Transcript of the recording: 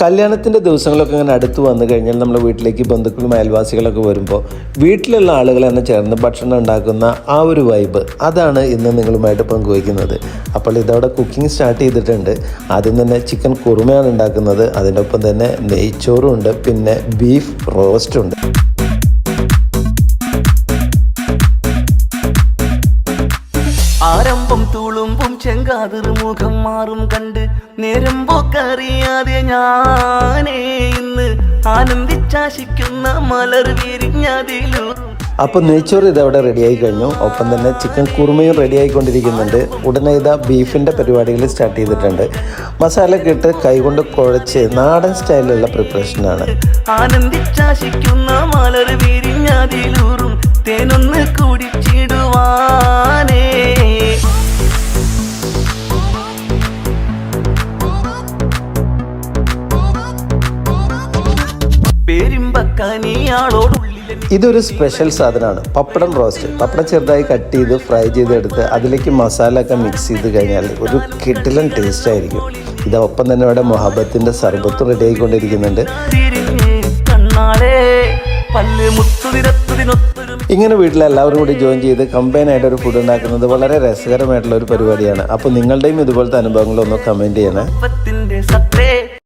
കല്യാണത്തിന്റെ ദിവസങ്ങളൊക്കെ ഇങ്ങനെ അടുത്ത് വന്നു കഴിഞ്ഞാൽ നമ്മുടെ വീട്ടിലേക്ക് ബന്ധുക്കളും അയൽവാസികളൊക്കെ വരുമ്പോൾ വീട്ടിലുള്ള ആളുകൾ തന്നെ ചേർന്ന് ഭക്ഷണം ഉണ്ടാക്കുന്ന ആ ഒരു വൈബ് അതാണ് ഇന്ന് നിങ്ങളുമായിട്ട് പങ്കുവയ്ക്കുന്നത്. അപ്പോൾ ഇതവിടെ കുക്കിംഗ് സ്റ്റാർട്ട് ചെയ്തിട്ടുണ്ട്. ആദ്യം തന്നെ ചിക്കൻ കുറുമയാണ് ഉണ്ടാക്കുന്നത്. അതിനൊപ്പം തന്നെ നെയ്ച്ചോറും ഉണ്ട്. പിന്നെ ബീഫ് റോസ്റ്റും ഉണ്ട്. ആരംഭം തുളുമ്പും ചെങ്കാതിർ മുഖം മാറും കണ്ട് നേരം പോക്കറിയാതെ ഞാനേ ഇന്ന് ആനന്ദിച്ചാശിക്കുന്ന മലർ വിരിഞ്ഞതിലു. അപ്പം നെയ്ച്ചോറ് ഇതവിടെ റെഡിയായി കഴിഞ്ഞു. ഒപ്പം തന്നെ ചിക്കൻ കുറുമയും റെഡി ആയിക്കൊണ്ടിരിക്കുന്നുണ്ട് ഉടനെ ഇതാ ബീഫിന്റെ പരിപാടികൾ സ്റ്റാർട്ട് ചെയ്തിട്ടുണ്ട്. മസാല കിട്ട് കൈകൊണ്ട് കുഴച്ച് നാടൻ സ്റ്റൈലിലുള്ള പ്രിപ്പറേഷനാണ് ആനന്ദിച്ചാശിക്കുന്ന മലർ വിരിഞ്ഞതിലൂറും തേനൊന്ന് ഇതൊരു സ്പെഷ്യൽ സാധനമാണ്. പപ്പടം റോസ്റ്റ് പപ്പടം ചെറുതായി കട്ട് ചെയ്ത് ഫ്രൈ ചെയ്തെടുത്ത് അതിലേക്ക് മസാല ഒക്കെ മിക്സ് ചെയ്ത് കഴിഞ്ഞാൽ ഒരു കിട്ടിലൻ ടേസ്റ്റ് ആയിരിക്കും. ഇതൊപ്പം തന്നെ ഇവിടെ മൊഹബത്തിന്റെ സർബത്തും റെഡി ആയിക്കൊണ്ടിരിക്കുന്നുണ്ട്. ഇങ്ങനെ വീട്ടിൽ എല്ലാവരും കൂടി ജോയിൻ ചെയ്ത് കമ്പൈൻ ആയിട്ട് ഒരു ഫുഡ് ഉണ്ടാക്കുന്നത് വളരെ രസകരമായിട്ടുള്ള ഒരു പരിപാടിയാണ്. അപ്പോൾ നിങ്ങളുടെയും ഇതുപോലത്തെ അനുഭവങ്ങളൊന്ന് കമന്റ് ചെയ്യണേ.